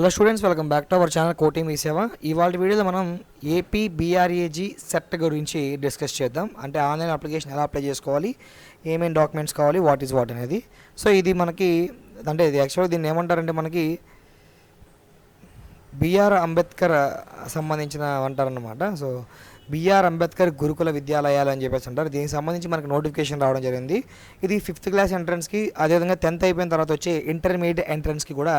Hello students welcome back to our channel కోటి మీ సేవ ఇవాళ వీడియోలో మనం ఏపీ బీఆర్ఏజీ సెట్ గురించి డిస్కస్ చేద్దాం. అంటే ఆన్లైన్ అప్లికేషన్ ఎలా అప్లై చేసుకోవాలి ఏమేమి డాక్యుమెంట్స్ కావాలి వాట్ ఈజ్ వాట్ అనేది. సో ఇది మనకి అంటే ఇది యాక్చువల్గా దీన్ని ఏమంటారంటే మనకి బిఆర్ అంబేద్కర్ సంబంధించిన అంటారనమాట సో బిఆర్ అంబేద్కర్ గురుకుల విద్యాలయాలు అని చెప్పేసి అంటారు. దీనికి సంబంధించి మనకు నోటిఫికేషన్ రావడం జరిగింది. ఇది ఫిఫ్త్ క్లాస్ ఎంట్రన్స్కి అదేవిధంగా టెన్త్ అయిపోయిన తర్వాత వచ్చే ఇంటర్మీడియట్ ఎంట్రన్స్కి కూడా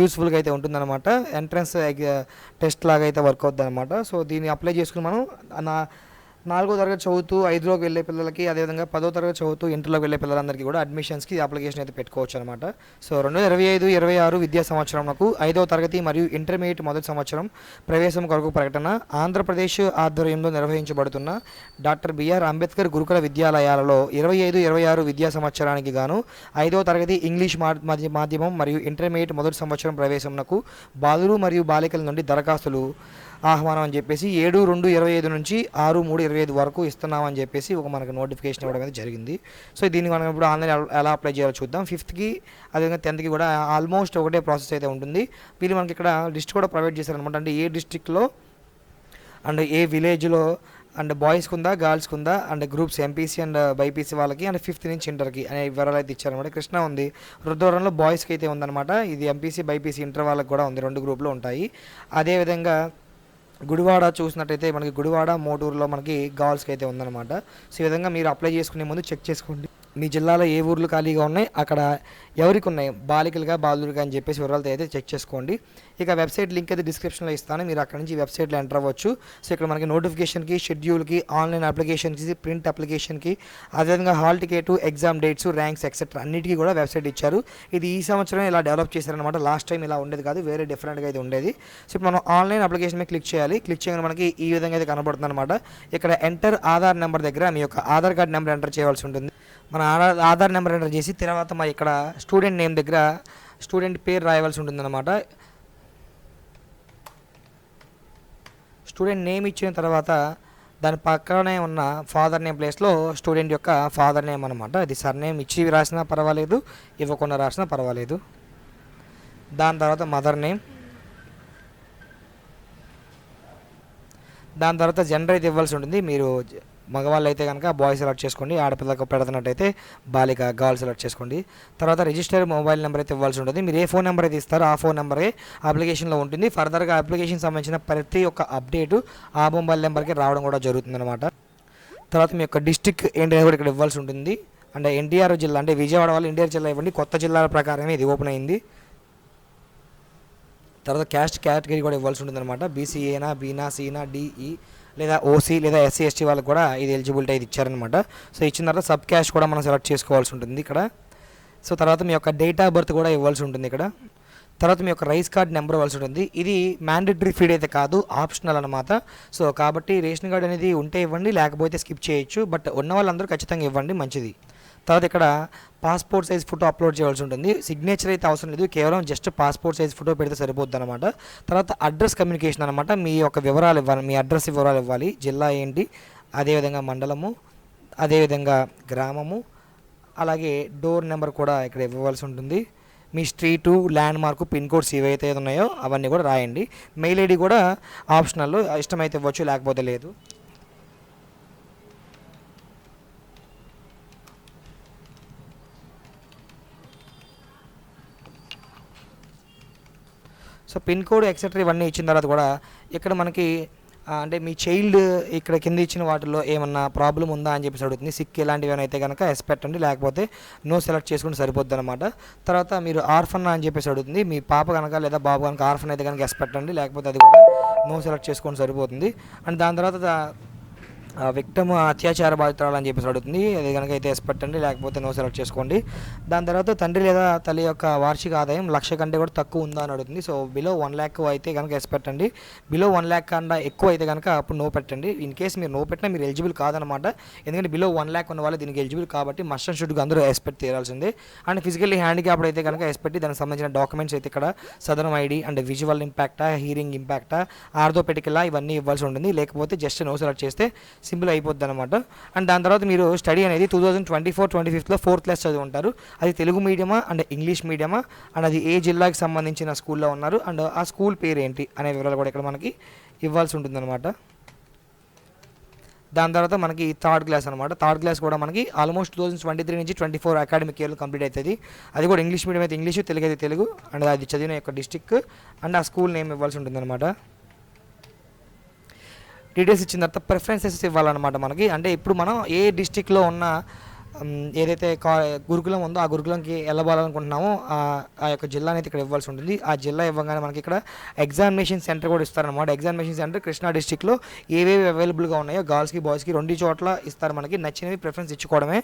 యూస్ఫుల్గా అయితే ఉంటుందన్నమాట. ఎంట్రన్స్ టెస్ట్ uh, లాగా అయితే వర్క్ అవుతుంది అనమాట సో దీన్ని అప్లై చేసుకుని మనం నా నాలుగో తరగతి చదువుతూ ఐదులోకి వెళ్ళే పిల్లలకి అదేవిధంగా పదో తరగతి చదువుతూ ఇంటర్లోకి వెళ్ళే పిల్లలందరికీ కూడా అడ్మిషన్స్కి అప్లికేషన్ అయితే పెట్టుకోవచ్చు అనమాట సో రెండు వేల ఇరవై ఐదు ఇరవై ఆరు విద్యా సంవత్సరంకు ఐదవ తరగతి మరియు ఇంటర్మీడియట్ మొదటి సంవత్సరం ప్రవేశం కొరకు ప్రకటన ఆంధ్రప్రదేశ్ ఆధ్వర్యంలో నిర్వహించబడుతున్న డాక్టర్ బిఆర్ అంబేద్కర్ గురుకుల విద్యాలయాలలో ఇరవై ఐదు ఇరవై ఆరు విద్యా సంవత్సరానికి గాను ఐదవ తరగతి ఇంగ్లీష్ మా- మాధ్యమం మరియు ఇంటర్మీడియట్ మొదటి సంవత్సరం ప్రవేశంనకు బాలురు మరియు బాలికల నుండి దరఖాస్తులు ఆహ్వానం అని చెప్పేసి ఏడు రెండు ఇరవై ఐదు నుంచి ఆరు మూడు ఇరవై ఐదు వరకు ఇస్తున్నామని చెప్పేసి ఒక మనకు నోటిఫికేషన్ ఇవ్వడం అనేది జరిగింది. సో దీన్ని మనం ఇప్పుడు ఆన్లైన్ ఎలా- అప్లై చేయాలో చూద్దాం. ఫిఫ్త్కి అదేవిధంగా టెన్త్కి కూడా ఆల్మోస్ట్ ఒకటే ప్రాసెస్ అయితే ఉంటుంది. వీళ్ళు మనకి ఇక్కడ లిస్ట్ కూడా ప్రొవైడ్ చేశారనమాట అంటే ఏ డిస్టిక్లో అండ్ ఏ విలేజ్లో అండ్ బాయ్స్కి ఉందా గర్ల్స్కి ఉందా and groups MPC and BiPC వాళ్ళకి అండ్ ఫిఫ్త్ నుంచి ఇంటర్కి అనే వివరాలు అయితే ఇచ్చారనమాట కృష్ణ ఉంది. రుద్రవరంలో బాయ్స్కి అయితే ఉందన్నమాట. ఇది ఎంపీసీ బైపీసీ ఇంటర్ వాళ్ళకి కూడా ఉంది. రెండు గ్రూపులు ఉంటాయి. అదేవిధంగా గుడివాడ చూసినట్టయితే మనకి గుడివాడ మోటూరులో మనకి గర్ల్స్కి అయితే ఉందన్నమాట. సో ఈ విధంగా మీరు అప్లై చేసుకునే ముందు చెక్ చేసుకోండి. మీ జిల్లాలో ఏ ఊర్లు ఖాళీగా ఉన్నాయి? అక్కడ ఎవరికి ఉన్నాయి? బాలికలుగా బాలురుగా అని చెప్పేసి వివరాలతో అయితే చెక్ చేసుకోండి. ఇక వెబ్సైట్ లింక్ అయితే డిస్క్రిప్షన్లో ఇస్తాను. మీరు అక్కడ నుంచి వెబ్సైట్లో ఎంటర్ అవ్వచ్చు. సో ఇక్కడ మనకి నోటిఫికేషన్కి షెడ్యూల్కి ఆన్లైన్ అప్లికేషన్కి ప్రింట్ అప్లికేషన్కి అదేవిధంగా hall ticket exam dates ranks etcetera అన్నిటికీ కూడా వెబ్సైట్ ఇచ్చారు. ఇది ఈ సంవత్సరం ఇలా డెవలప్ చేశారనమాట లాస్ట్ టైం ఇలా ఉండేది కాదు వేరే డిఫరెంట్గా అయితే ఉండేది. సో ఇప్పుడు మనం ఆన్లైన్ అప్లికేషన్ మీద క్లిక్ చేయాలి. క్లిక్ చేయగానే మనకి ఈ విధంగా అయితే కనబడుతుంది అనమాట ఇక్కడ ఎంటర్ ఆధార్ నెంబర్ దగ్గర మీ యొక్క ఆధార్ కార్డ్ నెంబర్ ఎంటర్ చేయాల్సి ఉంటుంది. మన ఆధార్ ఆధార్ నెంబర్ ఎంటర్ చేసి తర్వాత మా ఇక్కడ స్టూడెంట్ నేమ్ దగ్గర స్టూడెంట్ పేరు రాయవలసి ఉంటుందన్నమాట. స్టూడెంట్ నేమ్ ఇచ్చిన తర్వాత దాని పక్కనే ఉన్న ఫాదర్ నేమ్ ప్లేస్లో స్టూడెంట్ యొక్క ఫాదర్ నేమ్ అనమాట అది సర్ నేమ్ ఇచ్చి రాసినా పర్వాలేదు ఇవ్వకుండా రాసినా పర్వాలేదు. దాని తర్వాత మదర్ నేమ్. దాని తర్వాత జెండర్ అయితే ఇవ్వాల్సి ఉంటుంది. మీరు మగవాళ్ళు అయితే కనుక బాయ్ సెలెక్ట్ చేసుకోండి ఆడపిల్లకు పెడుతున్నట్టయితే బాలిక గర్ల్ సెలెక్ట్ చేసుకోండి. తర్వాత రిజిస్టర్ మొబైల్ నెంబర్ అయితే ఇవ్వాల్సి ఉంటుంది. మీరు ఏ ఫోన్ నెంబర్ అయితే ఇస్తారో ఆ ఫోన్ నెంబరే అప్లికేషన్లో ఉంటుంది. ఫర్దర్గా అప్లికేషన్ సంబంధించిన ప్రతి ఒక్క అప్డేటు ఆ మొబైల్ నెంబర్కి రావడం కూడా జరుగుతుంది అనమాట తర్వాత మీ యొక్క డిస్టిక్ ఏంటి కూడా ఇక్కడ ఇవ్వాల్సి ఉంటుంది. అంటే ఎన్టీఆర్ జిల్లా అంటే విజయవాడ వాళ్ళు ఎన్టీఆర్ జిల్లా ఇవ్వండి. కొత్త జిల్లాల ప్రకారమే ఇది ఓపెన్ అయింది. తర్వాత క్యాస్ట్ కేటగిరీ కూడా ఇవ్వాల్సి ఉంటుంది అనమాట బీసీఏనా బీనా సీనా డిఈ లేదా ఓసీ లేదా ఎస్సీ ఎస్టీ వాళ్ళకి కూడా ఇది ఎలిజిబిలిటీ ఇది ఇచ్చారనమాట సో ఇచ్చిన తర్వాత సబ్ క్యాష్ కూడా మనం సెలెక్ట్ చేసుకోవాల్సి ఉంటుంది ఇక్కడ. సో తర్వాత మీ యొక్క డేట్ ఆఫ్ బర్త్ కూడా ఇవ్వాల్సి ఉంటుంది ఇక్కడ. తర్వాత మీ యొక్క రైస్ కార్డ్ నెంబర్ ఇవ్వాల్సి ఉంటుంది. ఇది మ్యాండేటరీ ఫీడ్ అయితే కాదు ఆప్షనల్ అనమాట సో కాబట్టి రేషన్ కార్డ్ అనేది ఉంటే ఇవ్వండి లేకపోతే స్కిప్ చేయొచ్చు. బట్ ఉన్న వాళ్ళందరూ ఖచ్చితంగా ఇవ్వండి మంచిది. తర్వాత ఇక్కడ పాస్పోర్ట్ సైజ్ ఫోటో అప్లోడ్ చేయాల్సి ఉంటుంది. సిగ్నేచర్ అయితే అవసరం లేదు. కేవలం జస్ట్ పాస్పోర్ట్ సైజ్ ఫోటో పెడితే సరిపోద్ది అనమాట తర్వాత అడ్రస్ కమ్యూనికేషన్ అనమాట మీ యొక్క వివరాలు ఇవ్వాలి. మీ అడ్రస్ వివరాలు ఇవ్వాలి. జిల్లా ఏంటి? అదేవిధంగా మండలము అదేవిధంగా గ్రామము అలాగే డోర్ నెంబర్ కూడా ఇక్కడ ఇవ్వవలసి ఉంటుంది. మీ street landmark pin codes ఏవైతే ఉన్నాయో అవన్నీ కూడా రాయండి. మెయిల్ ఐడి కూడా ఆప్షనల్ ఇష్టమైతే ఇవ్వచ్చు లేకపోతే లేదు. సో పిన్ కోడ్ ఎక్సెట్రా ఇవన్నీ ఇచ్చిన తర్వాత కూడా ఇక్కడ మనకి అంటే మీ చైల్డ్ ఇక్కడ కింద ఇచ్చిన వాటిలో ఏమన్నా ప్రాబ్లం ఉందా అని చెప్పేసి అడుగుతుంది. సిక్ ఇలాంటివి అయితే కనుక ఎస్ పెట్టండి లేకపోతే నో సెలెక్ట్ చేసుకుని సరిపోద్ది అనమాట తర్వాత మీరు ఆర్ఫన్ అని చెప్పేసి అడుగుతుంది. మీ పాప కనుక లేదా బాబు కనుక ఆర్ఫన్ అయితే కనుక ఎస్ పెట్టండి లేకపోతే అది కూడా నో సెలెక్ట్ చేసుకొని సరిపోతుంది. అండ్ దాని తర్వాత విక్టమ్ అత్యాచార బాధితురాలు అని చెప్పేసి అడుగుతుంది. అది కనుక అయితే ఎస్ పెట్టండి లేకపోతే నో సెలెక్ట్ చేసుకోండి. దాని తర్వాత తండ్రి లేదా తల్లి యొక్క వార్షిక ఆదాయం లక్ష కంటే కూడా తక్కువ ఉందా అని అడుగుతుంది. సో బిలో వన్ ల్యాక్ అయితే కనుక ఎస్ పెట్టండి. బిలో వన్ ల్యాక్ కన్నా ఎక్కువ అయితే కనుక అప్పుడు నో పెట్టండి. ఇన్ కేసు మీరు నో పెట్టినా మీరు ఎలిజిబుల్ కాదనమాట ఎందుకంటే బిలో వన్ ల్యాక్ ఉన్న వాళ్ళు దీనికి ఎలిజిబుల్ కాబట్టి మస్ట్ అండ్ షుడ్గా అందరూ ఎస్ పెట్టి తీరాల్సిందే. అండ్ ఫిజికల్లీ హ్యాండిక్యాప్డ్ అయితే కనుక ఎస్ పెట్టి దానికి సంబంధించిన డాక్యుమెంట్స్ అయితే ఇక్కడ సదరం ఐడి అండ్ విజువల్ ఇంపాక్టా హీరింగ్ ఇంపాక్టా ఆర్థోపెటికలా ఇవన్నీ ఇవ్వాల్సి ఉంటుంది. లేకపోతే జస్ట్ నో సెలెక్ట్ చేస్తే సింపుల్ అయిపోద్ది అనమాట అండ్ దాని తర్వాత మీరు స్టడీ అనేది two thousand twenty four twenty ఫిఫ్త్లో fourth class చదువుంటారు. అది తెలుగు మీడియమా అండ్ ఇంగ్లీష్ మీడియమా? అండ్ అది ఏ జిల్లాకి సంబంధించిన స్కూల్లో ఉన్నారు? అండ్ ఆ స్కూల్ పేరు ఏంటి అనే వివరాలు కూడా ఇక్కడ మనకి ఇవ్వాల్సి ఉంటుందన్నమాట. దాని తర్వాత మనకి థర్డ్ క్లాస్ అనమాట థర్డ్ క్లాస్ కూడా మనకి almost two thousand twenty three నుంచి ట్వంటీ ఫోర్ అకాడమిక్ ఇయర్లో కంప్లీట్ అవుతుంది అది కూడా ఇంగ్లీష్ మీడియం అయితే ఇంగ్లీష్ తెలుగు అయితే తెలుగు. అండ్ అది చదివిన యొక్క డిస్టిక్. అండ్ ఆ స్కూల్ నేమ్ ఇవ్వాల్సి ఉంటుందన్నమాట. డీటెయిల్స్ ఇచ్చిన తర్వాత ప్రిఫరెన్సెస్ ఇవ్వాలన్నమాట మనకి. అంటే ఇప్పుడు మనం ఏ డిస్టిక్లో ఉన్న ఏదైతే కా గురుకులం ఉందో ఆ గురుకులంకి వెళ్ళబోవాలనుకుంటున్నామో ఆ ఆ యొక్క జిల్లా అనేది ఇక్కడ ఇవ్వాల్సి ఉంటుంది. ఆ జిల్లా ఇవ్వగానే మనకి ఇక్కడ ఎగ్జామినేషన్ సెంటర్ కూడా ఇస్తారనమాట ఎగ్జామినేషన్ సెంటర్ కృష్ణా డిస్టిక్లో ఏవేవి అవైలబుల్గా ఉన్నాయో గర్ల్స్కి బాయ్స్కి రెండు చోట్ల ఇస్తారు మనకి. నచ్చినవి ప్రిఫరెన్స్ ఇచ్చుకోవడమే.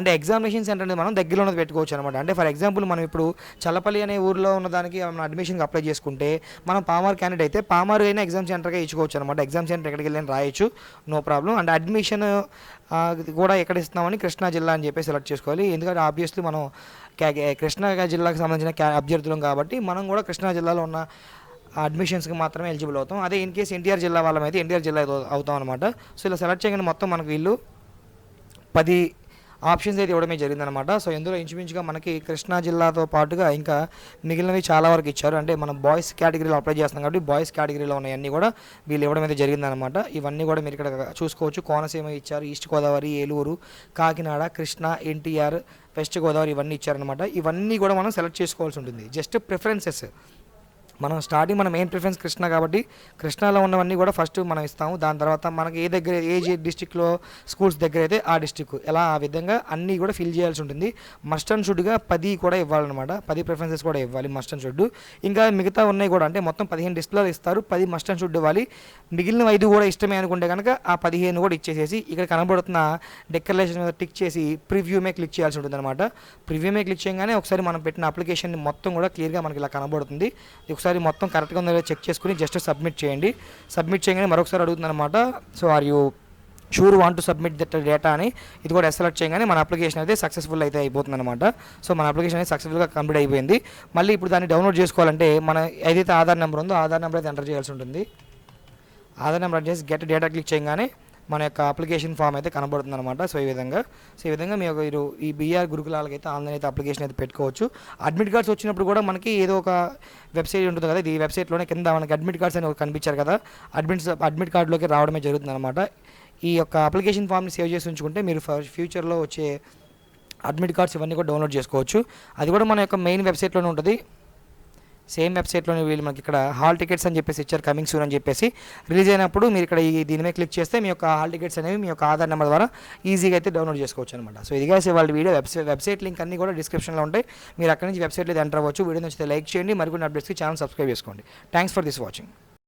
అంటే ఎగ్జామినేషన్ సెంటర్ అనేది మనం దగ్గరలో ఉన్నది పెట్టుకోవచ్చు అనమాట అంటే ఫర్ ఎగ్జాంపుల్ మనం ఇప్పుడు చల్లపల్లి అనే ఊర్లో ఉన్న దానికి మనం అడ్మిషన్కి అప్లై చేసుకుంటే మనం పామార్ క్యాండిడేట్ అయితే పామార్ అయినా ఎగ్జామ్ సెంటర్గా ఇచ్చుకోవచ్చు అనమాట ఎగ్జామ్ సెంటర్ ఎక్కడికి వెళ్ళి రాయొచ్చు. నో ప్రాబ్లం అండ్ అడ్మిషన్ కూడా ఎక్కడ ఇస్తున్నామని కృష్ణా జిల్లా అని చెప్పి సెలెక్ట్ చేసుకోవాలి. ఎందుకంటే ఆబ్వియస్లీ మనం కృష్ణా జిల్లాకు సంబంధించిన క్యా అభ్యర్థులం కాబట్టి మనం కూడా కృష్ణా జిల్లాలో ఉన్న అడ్మిషన్స్కి మాత్రమే ఎలిజిబుల్ అవుతాం. అదే ఇన్ కేసు ఎన్టీఆర్ జిల్లా వాళ్ళమైతే ఎన్టీఆర్ జిల్లా అవుతాం అనమాట. సో ఇలా సెలెక్ట్ చేయగానే మొత్తం మనకు వీళ్ళు పది ఆప్షన్స్ అయితే ఇవ్వడమే జరిగిందనమాట సో ఇందులో ఇంచుమించుగా మనకి కృష్ణా జిల్లాతో పాటుగా ఇంకా మిగిలినవి చాలా వరకు ఇచ్చారు. అంటే మనం బాయ్స్ కేటగిరీలో అప్లై చేస్తున్నాం కాబట్టి బాయ్స్ కేటగిరీలో ఉన్నాయన్నీ కూడా వీళ్ళు ఇవ్వడం అయితే జరిగిందనమాట ఇవన్నీ కూడా మీరు ఇక్కడ చూసుకోవచ్చు. కోనసీమ ఇచ్చారు ఈస్ట్ గోదావరి ఏలూరు కాకినాడ కృష్ణా ఎన్టీఆర్ వెస్ట్ గోదావరి ఇవన్నీ ఇచ్చారనమాట ఇవన్నీ కూడా మనం సెలెక్ట్ చేసుకోవాల్సి ఉంటుంది. Just preferences. మనం స్టార్టింగ్ మనం మెయిన్ ప్రిఫరెన్స్ కృష్ణ కాబట్టి కృష్ణాలో ఉన్నవన్నీ కూడా ఫస్ట్ మనం ఇస్తాము. దాని తర్వాత మనకి ఏ దగ్గర ఏ డిస్టిక్లో స్కూల్స్ దగ్గర అయితే ఆ డిస్టిక్ ఎలా? ఆ విధంగా అన్నీ కూడా ఫిల్ చేయాల్సి ఉంటుంది. మస్ట్ అండ్ షుడ్గా పది కూడా ఇవ్వాలన్నమాట. పది ప్రిఫరెన్సెస్ కూడా ఇవ్వాలి మస్ట్ అండ్ షుడ్ ఇంకా మిగతా ఉన్నాయి కూడా అంటే మొత్తం పదిహేను డిస్ప్లేలు ఇస్తారు. పది మస్ట్ అండ్ షుడ్ ఇవ్వాలి. మిగిలిన ఐదు కూడా ఇష్టమే అనుకుంటే కనుక ఆ పదిహేను కూడా ఇచ్చేసేసి ఇక్కడ కనబడుతున్న డెకరేషన్ మీద టిక్ చేసి ప్రివ్యూమే క్లిక్ చేయాల్సి ఉంటుంది అనమాట ప్రివ్యూమే క్లిక్ చేయగానే ఒకసారి మనం పెట్టిన అప్లికేషన్ మొత్తం కూడా క్లియర్గా మనకి ఇలా కనబడుతుంది. ఒకసారి మొత్తం కరెక్ట్గా ఉందో చెక్ చేసుకుని జస్ట్ సబ్మిట్ చేయండి. సబ్మిట్ చేయగానే మరొకసారి అడుగుతుందన్నమాట so are you sure want to submit that data అని? ఇది కూడా సెలెక్ట్ చేయగానే మన అప్లికేషన్ అయితే సక్సెస్ఫుల్ అయితే అయిపోతుంది అనమాట సో మన అప్లికేషన్ అయితే సక్సెస్ఫుల్గా కంప్లీట్ అయిపోయింది. మళ్ళీ ఇప్పుడు దాన్ని డౌన్లోడ్ చేసుకోవాలంటే మన ఏదైతే ఆధార్ నెంబర్ ఉందో ఆధార్ నెంబర్ అయితే ఎంటర్ చేయాల్సి ఉంటుంది. ఆధార్ నెంబర్ చేసి గెట్ డేటా క్లిక్ చేయగానే మన యొక్క అప్లికేషన్ ఫామ్ అయితే కనబడుతుంది అనమాట సో ఈ విధంగా. సో ఈ విధంగా మీరు మీరు ఈ బీఆర్ గురుకులాలకి అయితే ఆన్లైన్ అయితే అప్లికేషన్ అయితే పెట్టుకోవచ్చు. అడ్మిట్ కార్డ్స్ వచ్చినప్పుడు కూడా మనకి ఏదో ఒక వెబ్సైట్ ఉంటుంది కదా ఈ వెబ్సైట్లోనే కింద మనకి అడ్మిట్ కార్డ్స్ అని కనిపించారు కదా అడ్మిట్ అడ్మిట్ కార్డులోకి రావడమే జరుగుతుంది అనమాట ఈ యొక్క అప్లికేషన్ ఫామ్ని సేవ్ చేసి ఉంచుకుంటే మీరు ఫ్యూచర్లో వచ్చే అడ్మిట్ కార్డ్స్ ఇవన్నీ కూడా డౌన్లోడ్ చేసుకోవచ్చు. అది కూడా మన యొక్క మెయిన్ వెబ్సైట్లోనే ఉంటుంది. సేమ్ వెబ్సైట్లోనే వీళ్ళు మనకి ఇక్కడ హాల్ టికెట్స్ అని చెప్పేసి ఇచ్చారు కమింగ్ సూన్ అని చెప్పేసి. రిలీజ్ అయినప్పుడు మీరు ఇక్కడ ఈ దీని మీద క్లిక్ చేస్తే మీ యొక్క హాల్ టికెట్స్ అనేవి మీ యొక్క ఆధార్ నెంబర్ ద్వారా ఈజీగా అయితే డౌన్లోడ్ చేసుకోవచ్చు అనమాట సో ఇదిగా వాళ్ళ వీడియో వెబ్సైట్ వెబ్సైట్ లింక్ అన్ని కూడా డిస్క్రిప్షన్లో ఉంటాయి. మీరు అక్కడి నుంచి వెబ్సైట్లో ఎంటర్ అవ్వచ్చు. వీడియో నచ్చితే లైక్ చేయండి. మరికొన్ని అప్డేట్స్కి ఛానల్ సబ్స్క్రైబ్ చేసుకోండి. Thanks for this watching